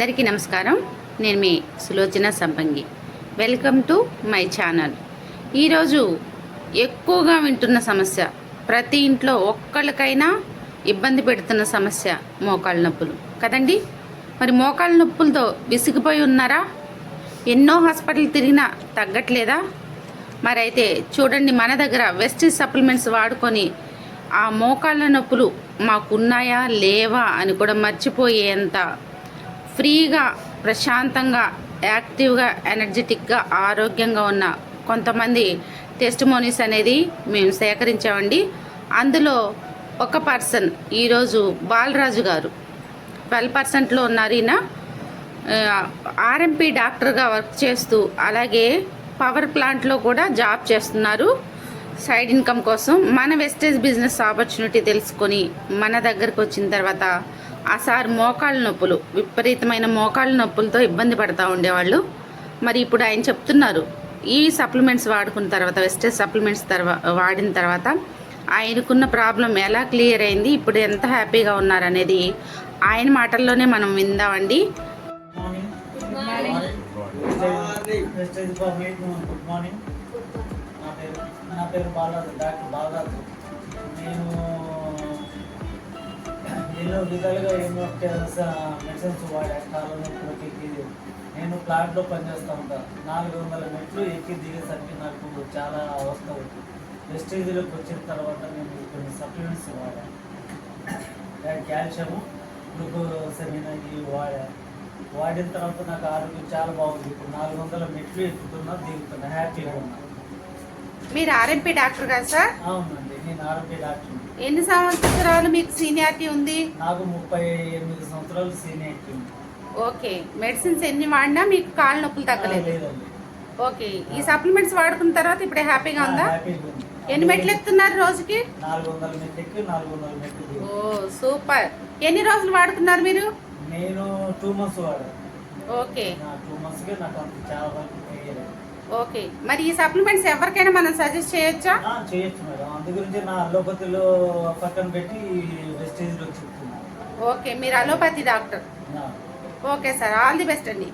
అందరికీ నమస్కారం. నేను మీ Sulochana Sampangi. Welcome to my channel ఈరోజు ఎక్కువగా వింటున్న సమస్య ప్రతి ఇంట్లో ఒక్కళ్ళకైనా ఇబ్బంది పెడుతున్న సమస్య మోకాళ్ళ నొప్పులు. కదండి? మరి మోకాళ్ళ నొప్పులతో విసిగిపోయి ఉన్నారా? ఎన్నో హాస్పిటల్ తిరిగినా తగ్గట్లేదా? మరైతే చూడండి మన దగ్గర వెస్టిజ్ సప్లిమెంట్స్ వాడుకొని ఆ మోకాళ్ళ నొప్పులు మాకున్నాయా లేవా అని కూడా మర్చిపోయేంత ఫ్రీగా ప్రశాంతంగా యాక్టివ్గా ఎనర్జెటిక్గా ఆరోగ్యంగా ఉన్న కొంతమంది టెస్టిమోనీస్ అనేది మేము సేకరించామండి. అందులో ఒక పర్సన్ ఈరోజు బాలరాజు గారు. ట్వెల్వ్ పర్సెంట్లో ఉన్నారు ఈయన. ఆర్ఎంపీ డాక్టర్గా వర్క్ చేస్తూ అలాగే పవర్ ప్లాంట్లో కూడా జాబ్ చేస్తున్నారు. సైడ్ ఇన్కమ్ కోసం మన వెస్టేజ్ బిజినెస్ ఆపర్చునిటీ తెలుసుకొని మన దగ్గరకు వచ్చిన తర్వాత ఆ సార్ మోకాళ్ళ నొప్పులు విపరీతమైన మోకాళ్ళ నొప్పులతో ఇబ్బంది పడతా ఉండేవాళ్ళు. మరి ఇప్పుడు ఆయన చెప్తున్నారు ఈ సప్లిమెంట్స్ వాడుకున్న తర్వాత వెస్టేజ్ సప్లిమెంట్స్ తర్వా వాడిన తర్వాత ఆయనకున్న ప్రాబ్లం ఎలా క్లియర్ అయింది ఇప్పుడు ఎంత హ్యాపీగా ఉన్నారనేది ఆయన మాటల్లోనే మనం విందామండి. గుడ్ మార్నింగ్ నా పేరు నా పేరు బాలరాజు డాక్టర్ బాలరాజు నేను ఎన్నో విధాలుగా ఎన్నో మెడిసిన్స్ వాడా కాళ్ళ నొప్పులకి ఇది. నేను ప్లాంట్లో పనిచేస్తూ ఉంటాను నాలుగు వందల మెట్లు ఎక్కి దిగేసరికి నాకు చాలా అవస్థ అవుతుంది. వెస్టేజ్లోకి వచ్చిన తర్వాత నేను కొన్ని సప్లిమెంట్స్ వాడా. కాల్షియము గ్లూకోసమిన్ ఇవి వాడా. వాడిన తర్వాత నాకు ఆరోగ్యం చాలా బాగుంది. ఇప్పుడు నాలుగు వందల మెట్లు ఎక్కుతున్నా దిగుతున్నా హ్యాపీగా ఉన్నా. మీరు ఆర్ఎంపీ డాక్టర్ కదా సార్? అవునండి. నేను ఆరోగ్య డాక్టర్ ఎన్ని సంవత్సరాలు మీకు సీనియారిటీ ఉంది? నాకు ముప్పై ఎనిమిది సంవత్సరాలు సీనియర్ ఓకే. మెడిసిన్స్ ఎన్ని వాడినా మీకు కాళ్ళ నొప్పులు తగ్గలేదు. ఓకే. ఈ సప్లిమెంట్స్ వాడుకున్న తర్వాత ఇప్పుడు హ్యాపీగా ఉందా? ఎన్ని మెట్లు ఎక్కుతున్నారు రోజుకి? ఓ సూపర్. ఎన్ని రోజులు వాడుకున్నారు మీరు? నేను టూ మంత్స్ ఓకే. ఓకే. మరి ఈ సప్లిమెంట్స్ ఎవరికైనా మనం సజెస్ట్ చేయొచ్చా? అందు గురించి నా అల్లోపతిలో పక్కన పెట్టి వెస్టేజ్లో చెప్తున్నాను ఓకే మీరు allopathy doctor. Okay sir all the best అండి.